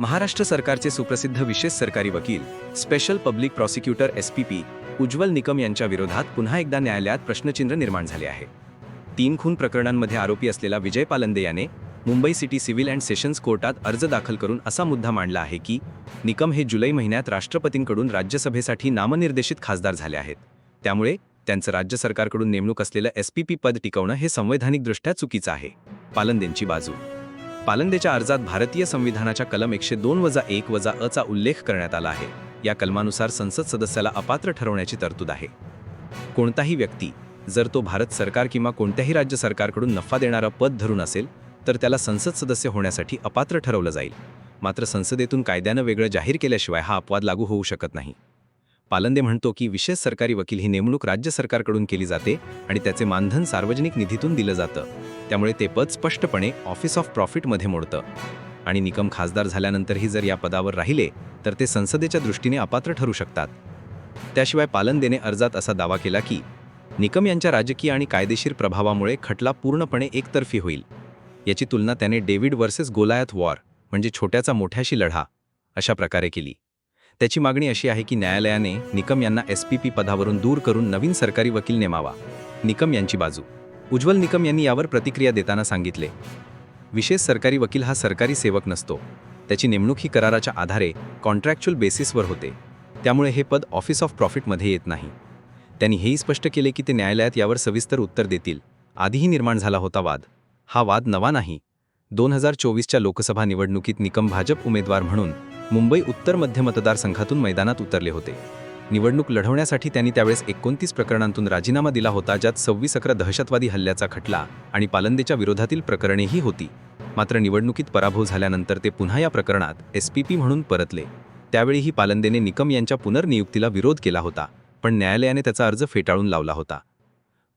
महाराष्ट्र सरकारचे सुप्रसिद्ध विशेष सरकारी वकील special public prosecutor S P P Ujjwal Nikam यांच्या विरोधात पुन्हा एकदा न्यायालयात प्रश्नचिन्ह निर्माण झाले आहे. तीन खून प्रकरणांमध्ये आरोपी असलेला विजय पालंदे याने Mumbai city civil and sessions कोर्टात अर्ज दाखल करून असा मुद्दा मांडला आहे की निकम हे जुलै महिन्यात राष्ट्रपतींकडून राज्यसभेसाठी नामनिर्देशित खासदार झाले आहेत. त्यामुळे त्यांचं राज्य सरकारकडून नेमणूक असलेलं एस पी पी पद टिकवणं हे संवैधानिकदृष्ट्या चुकीचं आहे. पालंदेंची बाजू. पालंदेच्या अर्जात भारतीय संविधानाच्या कलम एकशे दोन वजा एक वजा अचा उल्लेख करण्यात आला आहे. या कलमानुसार संसद सदस्याला अपात्र ठरवण्याची तरतूद आहे. कोणताही व्यक्ती जर तो भारत सरकार किंवा कोणत्याही राज्य सरकारकडून नफा देणारा पद धरून असेल तर त्याला संसद सदस्य होण्यासाठी अपात्र ठरवलं जाईल. मात्र संसदेतून कायद्यानं वेगळं जाहीर केल्याशिवाय हा अपवाद लागू होऊ शकत नाही. पालंदे म्हणतो की विशेष सरकारी वकील ही नेमणूक राज्य सरकारकडून केली जाते आणि त्याचे मानधन सार्वजनिक निधीतून दिलं जातं. त्यामुळे ते पद स्पष्टपणे ऑफिस ऑफ प्रॉफिटमध्ये मोडतं. आणि निकम खासदार झाल्यानंतरही जर या पदावर राहिले तर ते संसदेच्या दृष्टीने अपात्र ठरू शकतात. त्याशिवाय पालन देणे अर्जात असा दावा केला की निकम यांच्या राजकीय आणि कायदेशीर प्रभावामुळे खटला पूर्णपणे एकतर्फी होईल. याची तुलना त्याने डेव्हिड वर्सेस गोलायत वॉर म्हणजे छोट्याचा मोठ्याशी लढा अशा प्रकारे केली. त्याची मागणी अशी आहे की न्यायालयाने निकम यांना एस पी पी पदावरून दूर करून नवीन सरकारी वकील नेमावा. निकम यांची बाजू. उज्ज्वल निकम यांनी यावर प्रतिक्रिया देताना सांगितले. विशेष सरकारी वकील हा सरकारी सेवक नसतो. त्याची नेमणूक ही कराराच्या आधारे कॉन्ट्रॅक्च्युअल बेसिसवर होते. त्यामुळे हे पद ऑफिस ऑफ प्रॉफिटमध्ये येत नाही. त्यांनी हेही स्पष्ट केले की ते न्यायालयात यावर सविस्तर उत्तर देतील. आधीही निर्माण झाला होता वाद. हा वाद नवा नाही. दोन हजार चोवीसच्या लोकसभा निवडणुकीत निकम भाजप उमेदवार म्हणून मुंबई उत्तर मध्य मतदारसंघातून मैदानात उतरले होते. निवडणूक लढवण्यासाठी त्यांनी त्यावेळेस एकोणतीस प्रकरणांतून राजीनामा दिला होता ज्यात सव्वीस अकरा दहशतवादी हल्ल्याचा खटला आणि पालंदेच्या विरोधातील प्रकरणेही होती. मात्र निवडणुकीत पराभव झाल्यानंतर ते पुन्हा या प्रकरणात एस पी पी म्हणून परतले. त्यावेळीही पालंदेने निकम यांच्या पुनर्नियुक्तीला विरोध केला होता पण न्यायालयाने त्याचा अर्ज फेटाळून लावला होता.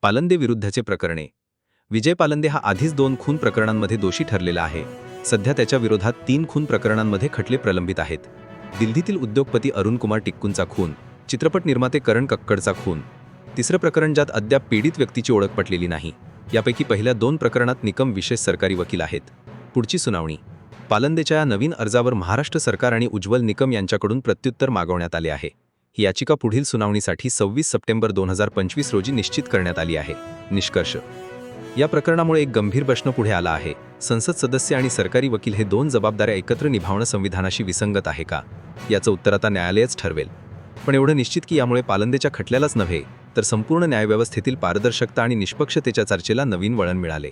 पालंदे विरुद्धचे प्रकरणे. विजय पालंदे हा आधीच दोन खून प्रकरणांमध्ये दोषी ठरलेला आहे. सध्या त्याच्या विरोधात तीन खून प्रकरणांमध्ये खटले प्रलंबित आहेत. दिल्लीतील उद्योगपती अरुण कुमार टिक्कूंचा खून चित्रपट निर्माते करण कक्कडचा खून. तिसरं प्रकरण ज्यात अद्याप पीडित व्यक्तीची ओळख पटलेली नाही. यापैकी पहिल्या दोन प्रकरणात निकम विशेष सरकारी वकील आहेत. पुढची सुनावणी. पालंदेच्या या नवीन अर्जावर महाराष्ट्र सरकार आणि उज्ज्वल निकम यांच्याकडून प्रत्युत्तर मागवण्यात आले आहे. ही याचिका पुढील सुनावणीसाठी सव्वीस सप्टेंबर दोन हजार पंचवीस रोजी निश्चित करण्यात आली आहे. निष्कर्ष. या प्रकरणामुळे एक गंभीर प्रश्न पुढे आला आहे. संसद सदस्य आणि सरकारी वकील हे दोन जबाबदाऱ्या एकत्र निभावणं संविधानाशी विसंगत आहे का? याचं उत्तर आता न्यायालयच ठरवेल. पण एवढं निश्चित की यामुळे पालंदेच्या खटल्यालाच नव्हे तर संपूर्ण न्यायव्यवस्थेतील पारदर्शकता आणि निष्पक्षतेच्या चर्चेला नवीन वळण मिळाले.